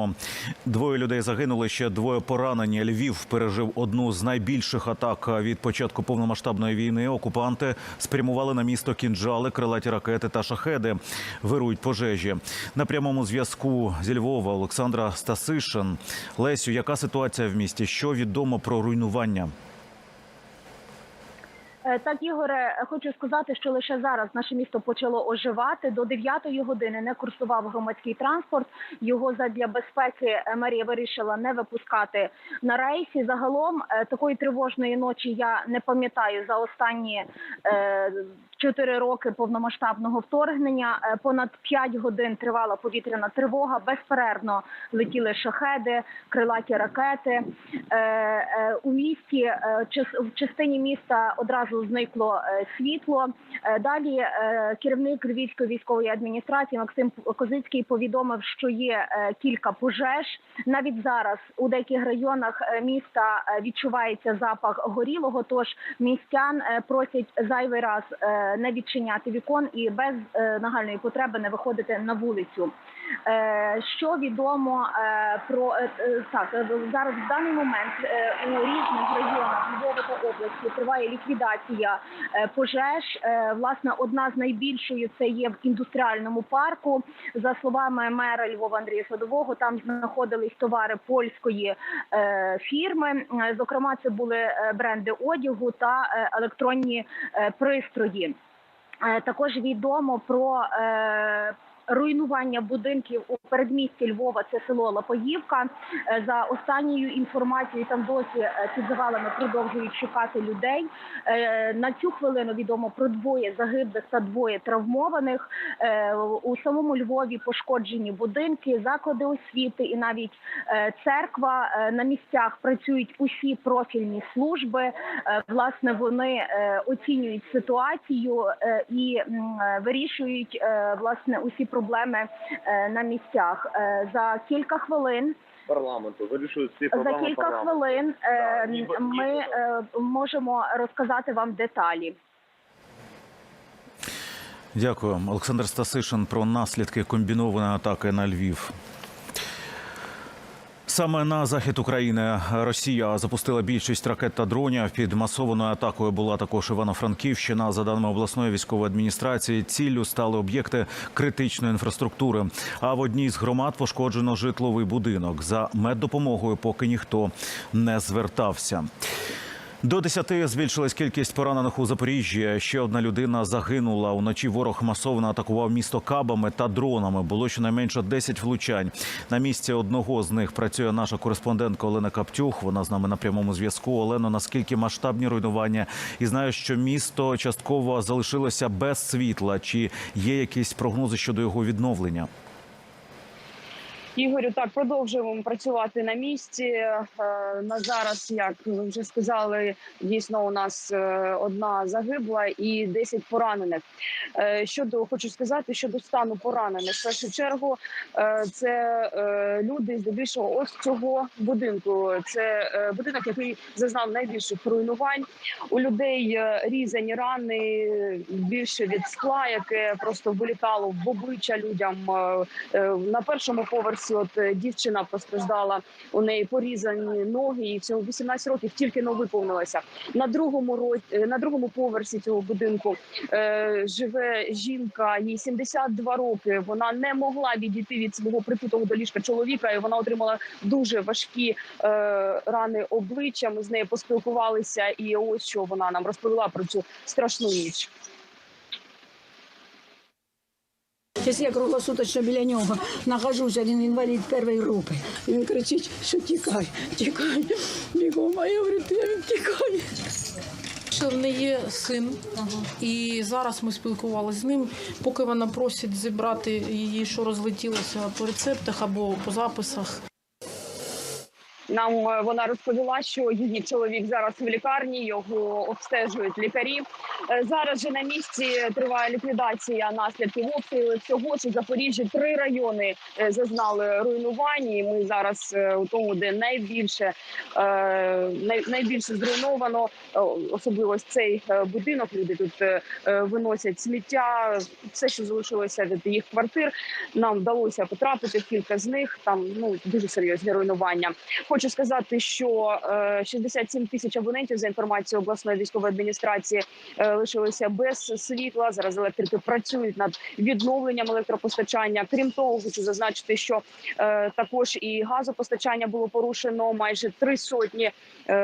Продовжуємо. Двоє людей загинули, ще двоє поранені. Львів пережив одну з найбільших атак від початку повномасштабної війни. Окупанти спрямували на місто кінжали, крилаті ракети та шахеди. Вирують пожежі. На прямому зв'язку зі Львова Олександра Стасишин. Лесю, яка ситуація в місті? Що відомо про руйнування? Е, Так, Ігоре, хочу сказати, що лише зараз наше місто почало оживати. До 9 години не курсував громадський транспорт. Його задля безпеки Марія мерія вирішила не випускати на рейсі. Загалом е, такої тривожної ночі я не пам'ятаю за останні е, 4 роки повномасштабного вторгнення. Е, Понад 5 годин тривала повітряна тривога. Безперервно летіли шахеди, крилаті ракети. Е, е, У місті в частині міста одразу зникло світло. Далі керівник Львівської військової адміністрації Максим Козицький повідомив, що є кілька пожеж. Навіть зараз у деяких районах міста відчувається запах горілого. Тож містян просять зайвий раз не відчиняти вікон і без е, нагальної потреби не виходити на вулицю. Е, Що відомо е, про так зараз в даний момент у різних районах Львова та області триває ліквідація пожеж. Власне, одна з найбільшою це є в індустріальному парку. За словами мера Львова Андрія Садового, там знаходились товари польської фірми. Зокрема, це були бренди одягу та електронні пристрої. Е, Також відомо про е, руйнування будинків у передмісті Львова. Це село Лапоївка. Е, За останньою інформацією, там досі е, під завалами продовжують шукати людей. Е, На цю хвилину відомо про двоє загиблих та двоє травмованих. У самому Львові пошкоджені будинки, заклади освіти і навіть церква. На місцях працюють усі профільні служби. Власне, вони оцінюють ситуацію і вирішують власне усі проблеми е, на місцях. Е, За кілька хвилин парламенту вирішують всі за кілька парламенту. хвилин е, Так, ніби- ми можемо розказати вам деталі. Дякую, Олександр Стасишин про наслідки комбінованої атаки на Львів. Саме на захід України Росія запустила більшість ракет та дронів. Під масованою атакою була також Івано-Франківщина. За даними обласної військової адміністрації, ціллю стали об'єкти критичної інфраструктури. А в одній з громад пошкоджено житловий будинок. За меддопомогою поки ніхто не звертався. До 10 збільшилась кількість поранених у Запоріжжі. Ще одна людина загинула. Уночі ворог масово атакував місто кабами та дронами. Було щонайменше 10 влучань. На місці одного з них працює наша кореспондентка Олена Каптюх. Вона з нами на прямому зв'язку. Олено, наскільки масштабні руйнування? І знаю, що місто частково залишилося без світла. Чи є якісь прогнози щодо його відновлення? Ігорю, так продовжуємо працювати на місці. Е, На зараз, як ви вже сказали, дійсно у нас е, одна загибла і 10 поранених. Е, Щодо хочу сказати, щодо стану поранених, в першу чергу це люди здебільшого ось цього будинку. Це будинок, який зазнав найбільших руйнувань. У людей різані рани більше від скла, яке просто вилітало в обличчя людям. На першому поверсі от е, дівчина постраждала, у неї порізані ноги, і всього 18 років тільки но виповнилося. На другому ро- е, на другому поверсі цього будинку е, живе жінка, їй 72 роки. Вона не могла відійти від свого прикутого до ліжка чоловіка, і вона отримала дуже важкі е, рани обличчя. Ми з нею поспілкувалися, і ось що вона нам розповіла про цю страшну ніч. Зараз я круглосуточно біля нього нахожуся, він інвалід першої групи. І він кричить, що тікай, тікай. Бігом, а я говорю, ти він в неї є син, і зараз ми спілкувалися з ним. Поки вона просить зібрати її, що розлетілося по рецептах або по записах. Нам е, вона розповіла, що її чоловік зараз в лікарні, його обстежують лікарі. Е, Зараз же на місці триває ліквідація наслідків обстрілу. Всього ж у Запоріжжі три райони е, зазнали руйнувань. І Ми зараз у тому, де найбільше найбільше зруйновано, особливо цей будинок. Люди тут виносять сміття, все, що залишилося від їх квартир. Нам вдалося потрапити в кілька з них. Там ну дуже серйозні руйнування. Хочу сказати, що е, 67 тисяч абонентів за інформацією обласної військової адміністрації е, лишилися без світла. Зараз електрики працюють над відновленням електропостачання. Крім того, хочу зазначити, що е, також і газопостачання було порушено майже три сотні е,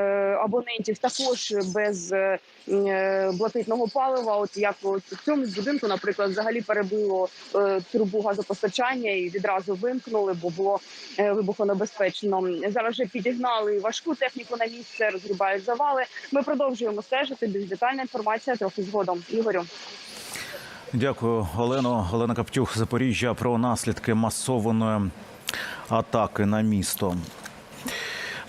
абонентів. Також без е, е, блакитного палива. От як в цьому будинку, наприклад, взагалі перебило е, трубу газопостачання і відразу вимкнули, бо було е, вибухонебезпечно. Зараз вже підігнали важку техніку на місце, розгрібають завали. Ми продовжуємо стежити. Більш детальна інформація трохи згодом. Ігорю. Дякую, Олено. Олена Каптюх, Запоріжжя про наслідки масованої атаки на місто.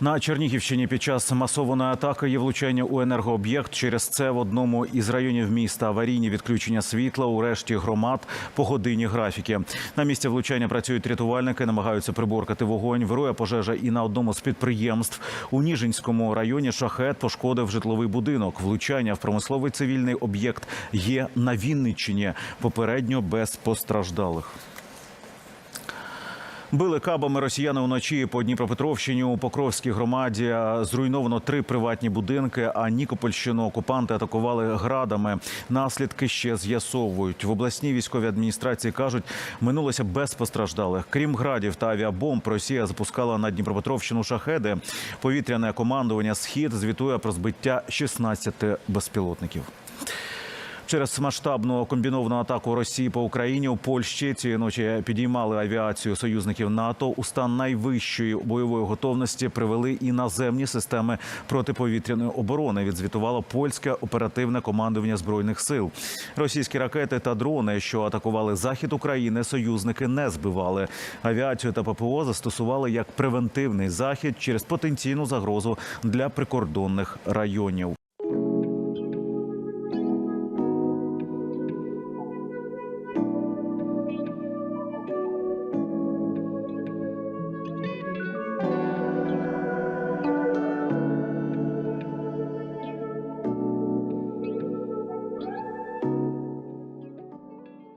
На Чернігівщині під час масованої атаки є влучання у енергооб'єкт. Через це в одному із районів міста аварійні відключення світла у решті громад по годині графіки. На місці влучання працюють рятувальники, намагаються приборкати вогонь. Вирує пожежа і на одному з підприємств. У Ніжинському районі шахет пошкодив житловий будинок. Влучання в промисловий цивільний об'єкт є на Вінниччині. Попередньо без постраждалих. Били кабами росіяни уночі по Дніпропетровщині у Покровській громаді. Зруйновано три приватні будинки. А Нікопольщину окупанти атакували градами. Наслідки ще з'ясовують. В обласній військовій адміністрації кажуть, минулося без постраждалих. Крім градів та авіабомб, Росія запускала на Дніпропетровщину шахеди. Повітряне командування Схід звітує про збиття 16 безпілотників. Через масштабну комбіновану атаку Росії по Україні у Польщі цієї ночі підіймали авіацію союзників НАТО. У стан найвищої бойової готовності привели і наземні системи протиповітряної оборони. Відзвітувало польське оперативне командування збройних сил. Російські ракети та дрони, що атакували захід України, союзники не збивали. Авіацію та ППО застосували як превентивний захід через потенційну загрозу для прикордонних районів.